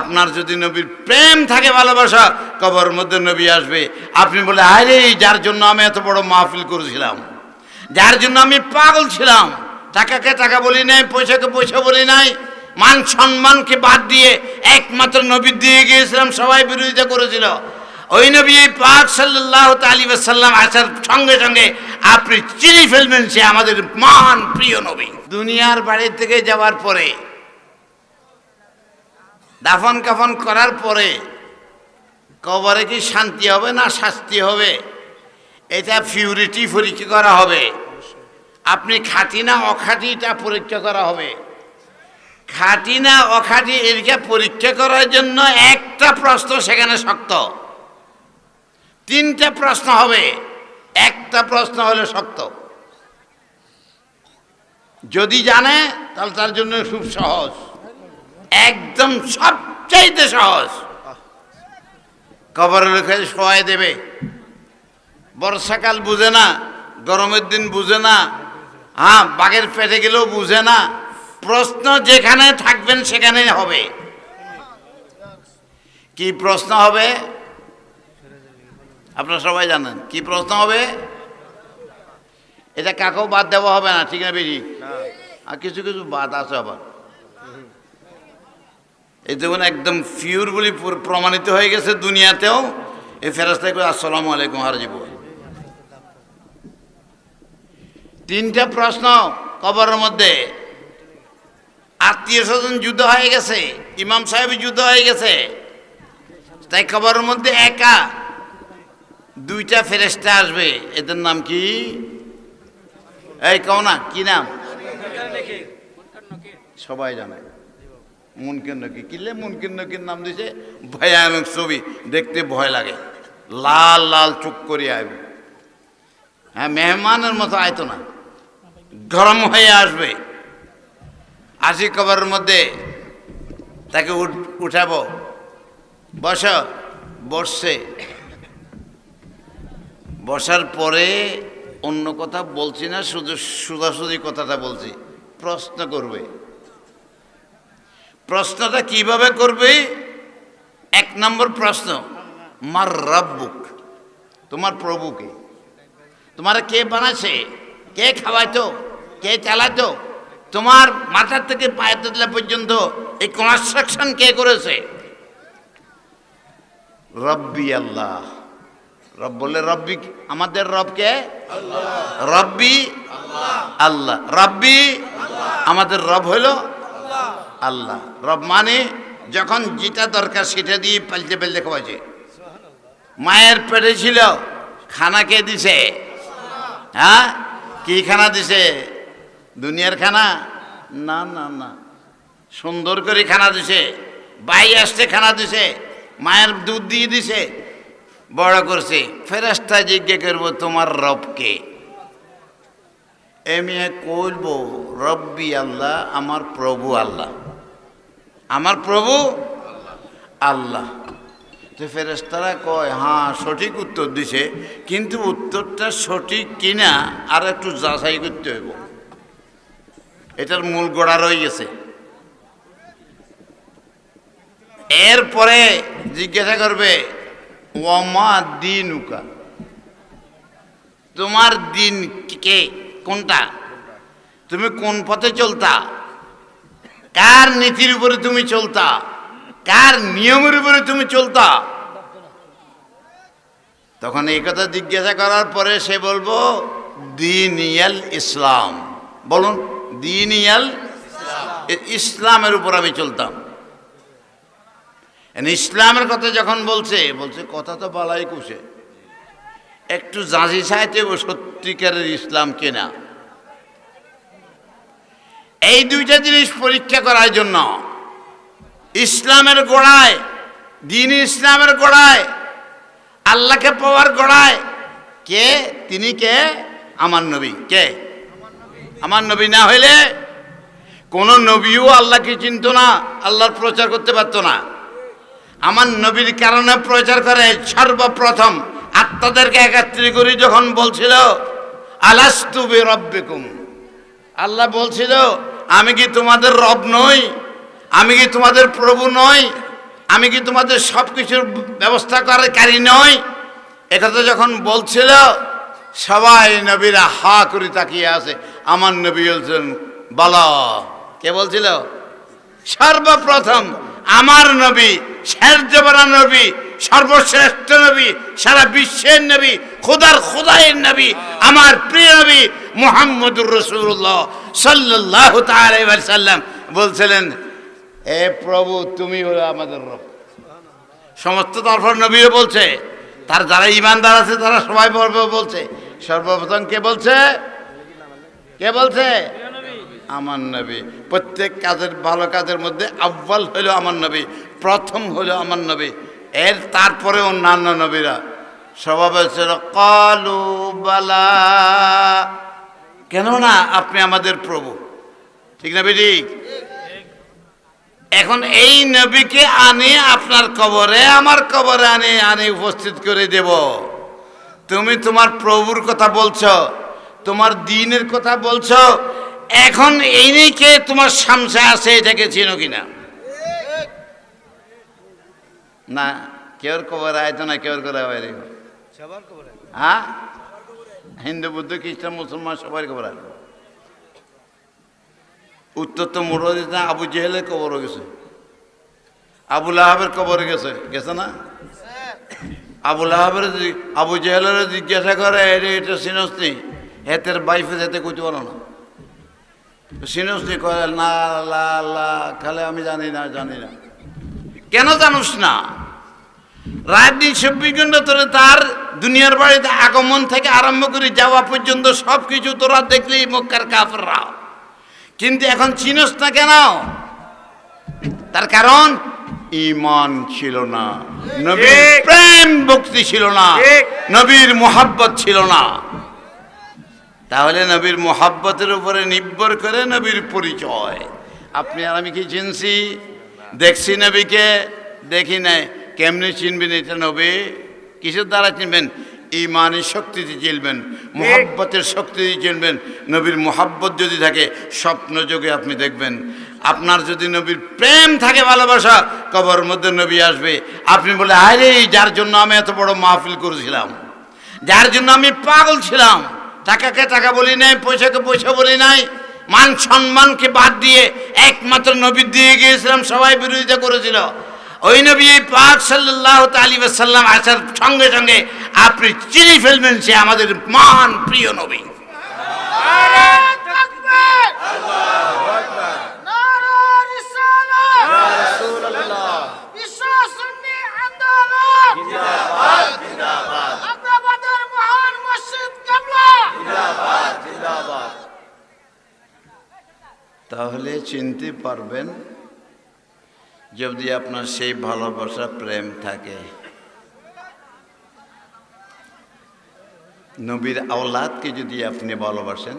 আপনার যদি নবীর প্রেম থাকে ভালোবাসা কবর মধ্যে নবী আসবে। আপনি বলে আরে যার জন্য আমি এত বড় মাহফিল করেছিলাম, যার জন্য আমি পাগল ছিলাম, টাকাকে টাকা বলি নাই, পয়সাকে পয়সা বলি নাই, মান সম্মানকে বাদ দিয়ে একমাত্র নবী দিয়ে গিয়েছিলাম, সবাই বিরোধিতা করেছিল। ওই নবী পাক সাল্লাহ আলী সাল্লাম আসার সঙ্গে সঙ্গে আপনি চিনি ফেলবেন সে আমাদের মহান প্রিয় নবী। দুনিয়ার বাড়ি থেকে যাওয়ার পরে দাফন কাফন করার পরে কবরে কি শান্তি হবে না শাস্তি হবে? এটা ফিউরিটি পরীক্ষা করা হবে। আপনি খাঁটি না অখাঁটি এটা পরীক্ষা করা হবে। খাঁটি না অখাঁটি এদিকে পরীক্ষা করার জন্য একটা প্রশ্ন সেখানে শক্ত। তিনটা প্রশ্ন হবে। একটা প্রশ্ন হলে শক্ত। যদি জানে, তাহলে তার জন্য খুব সহজ। একদম সবচাইতে সহজ। কবরের লোকে সহায় দেবে। বর্ষাকাল বুঝে না গরমের দিন বুঝে না হ্যাঁ বাঘের পেটে গেলেও বুঝে না প্রশ্ন যেখানে থাকবেন সেখানে হবে। কি প্রশ্ন হবে? আপনারা সবাই জানেন কি প্রশ্ন হবে? এটা কাকেও বাদ দেওয়া হবে না ঠিক না বেশি আর কিছু কিছু বাদ আছে আবার। এই যেমন একদম ফিউর বলে প্রমাণিত হয়ে গেছে দুনিয়াতেও। এই ফেরাস্তায় করে আসসালামু আলাইকুম হারজিব তিনটা প্রশ্ন কবরের মধ্যে। আত্মীয় স্বজন যুদ্ধ হয়ে গেছে, ইমাম সাহেব যুদ্ধ হয়ে গেছে। তাই কবরের মধ্যে একা দুইটা ফেরেস্তা আসবে। এদের নাম কি? এই কও না, কি নাম? সবাই জানে। মুনকের নকি? কিনলে মুনকের নকির নাম দিছে? ভয়ানক ছবি, দেখতে ভয় লাগে। লাল লাল চুপ করে আইবে। হ্যাঁ মেহমানের মতো আয়তো না। গরম হয়ে আসবে। আসি কবরের মধ্যে, তাকে উঠ- উঠাবো। বস, বসছে। বসার পরে অন্য কথা বলছি না, শুধু সোজাসুজি কথাটা বলছি। প্রশ্ন করবে। প্রশ্নটা কীভাবে করবে? এক নম্বর প্রশ্ন মার রব্বুক। তোমার প্রভুকে। তোমার কে বানাচ্ছে কে খাওয়াইতো? কে চালাতো তোমার মাথার থেকে পায়ের তোতলা পর্যন্ত এই কনস্ট্রাকশন কে করেছে? রব্বি আল্লাহ। রব বললে রব্বি আমাদের রবকে রব্বি আল্লাহ। রব্বি আমাদের রব হইল আল্লাহ। রব মানে যখন যেটা দরকার সেটা দিয়ে পাল্টে পাল্টে খাওয়াছে মায়ের পেটে ছিল, খানা কে দিছে? হ্যাঁ? কি খানা দিছে? দুনিয়ার খানা? না না না। সুন্দর করে খানা দিছে। বাই আসতে খানা দিছে। মায়ের দুধ দিয়ে দিছে। বড় করছে। ফেরাস্তা জিজ্ঞে করব, তোমার রবকে এমনি কইব রব্বি আল্লাহ, আমার প্রভু আল্লাহ। আমার প্রভু আল্লাহ। তো ফেরেস্তারা কয় হ্যাঁ সঠিক উত্তর দিছে, কিন্তু উত্তরটা সঠিক কিনা আর একটু যাচাই করতে হইব। এটার মূল গোড়া রয়ে গেছে। এরপরে জিজ্ঞাসা করবে, ওমা দিনুকা? তোমার দিন কে, কোনটা? তুমি কোন পথে চলতা? কার নীতির উপরে তুমি চলতা? কার নিয়মের উপরে তুমি চলতা? তখন এই কথা জিজ্ঞাসা করার পরে সে বলব দিন ইয়াল ইসলাম। বলুন দিন ইয়াল ইসলামের উপর আমি চলতাম। ইসলামের কথা যখন বলছে বলছে, কথা তো বলাই কুসে একটু জাঁজি চাইতে সত্যিকারের ইসলাম কেনা। এই দুইটা জিনিস পরীক্ষা করার জন্য। ইসলামের গোড়ায়, দিন ইসলামের গোড়ায়, আল্লাহকে পাওয়ার গোড়ায়, কে? তিনি কে? আমার নবী। কে? আমার নবী না হইলে কোন নবীও আল্লাহকে চিনত না, আল্লাহর প্রচার করতে পারতো না। আমার নবীর কারণে প্রচার করে সর্বপ্রথম আত্মাদেরকে একাত্রিত করে যখন বলছিল, আলাস্তু বে রব্বিকুম আল্লাহ বলছিল, আমি কি তোমাদের রব নই? আমি কি তোমাদের প্রভু নই? আমি কি তোমাদের সব কিছুর ব্যবস্থা করার কারি নই? একথা যখন বলছিল, সবাই নবীরা হা করে তাকিয়ে আছে। আমার নবী বলছেন, বলো। কে বলছিল? সর্বপ্রথম আমার নবী শেরজবানা নবী, সর্বশ্রেষ্ঠ নবী, সারা বিশ্বের নবী, খোদার খোদাইয়ের নবী, আমার প্রিয় নবী মুহাম্মদুর রসুল্লাহ সাল্লাহ সাল্লাম বলছিলেন, এ প্রভু, তুমি হলো আমাদের রব। সমস্ত তারপর নবীও বলছে, তার যারা ইমানদার আছে তারা সবাই বলবে- বলছে। সর্বপ্রথম কে বলছে? কে বলছে? আমার নবী। প্রত্যেক কাজের ভালো কাজের মধ্যে আব্বাল হলো আমার নবী, প্রথম হলো আমার নবী। এর তারপরে অন্যান্য নবীরা। সবাই বলছিল, কালু বালা কেননা আপনি আমাদের প্রভু। ঠিক না বেটি? এখন এই নবীকে আনি আপনার কবরে আমার কবরে আনি আনি উপস্থিত করে দেব। তুমি তোমার প্রভুর কথা বলছ তোমার দিনের কথা বলছ এখন এই নিয়ে কে তোমার সামসে আছে এটাকে চিনো কিনা? না কেউর কবর আয়তো না কেউর সবার খবরে হ্যাঁ? হিন্দু, বুদ্ধ, খ্রিস্টান, মুসলমান সবার কবর আসবে উত্তর তো মুরদিস না, আবু জেহেলের কবর গেছে। আবুল আহাবের কবর গেছে গেছে না? আবুল আহাবের আবু জেহেলের জিজ্ঞাসা করে এটা এটা সিনস্তি হেতের বাইফে যেতে কইতে পারো না। সিনস্তি কয়, না লা, খালে আমি জানি না জানি না। কেন জানুস না? রাত দিন চব্বিশ ঘণ্টা ধরে তার দুনিয়ার বাড়িতে আগমন থেকে আরম্ভ করে যাওয়া পর্যন্ত সব কিছু তোরা দেখলি মক্কার কাফররা। কিন্তু এখন চিনস না কেন? তার কারণ ইমান ছিল না। নবীর। প্রেম ভক্তি ছিল না। নবীর মোহাব্বত ছিল না। তাহলে নবীর মোহাব্বতের উপরে নির্ভর করে নবীর পরিচয়। আপনি আর আমি কি চিনছি? দেখছি নবীকে দেখি নাই। কেমনি চিনবেন এটা নবী? কিসের দ্বারা চিনবেন? ইমানের শক্তি দিয়ে চিনবেন, মোহাব্বতের শক্তি দিয়ে চিনবেন। নবীর মোহাব্বত যদি থাকে, স্বপ্ন যোগে আপনি দেখবেন। আপনার যদি নবীর প্রেম থাকে, ভালোবাসা কবর মধ্যে নবী আসবে। আপনি বলে, আরে, যার জন্য আমি এত বড় মাহফিল করেছিলাম, যার জন্য আমি পাগল ছিলাম, টাকাকে টাকা বলি নাই, পয়সাকে পয়সা বলি নাই, মান সম্মানকে বাদ দিয়ে একমাত্র নবী দিয়ে গিয়েছিলাম, সবাই বিরোধিতা করেছিল। ওই নবী পাক সাল্লাহ আলী সাল্লাম আসার সঙ্গে সঙ্গে আপনি চিনি ফেলবেন সে আমাদের মহান প্রিয় নবী। তাহলে চিনতে পারবেন যদি আপনার সেই ভালোবাসা প্রেম থাকে। নবীর আওলাদকে যদি আপনি ভালোবাসেন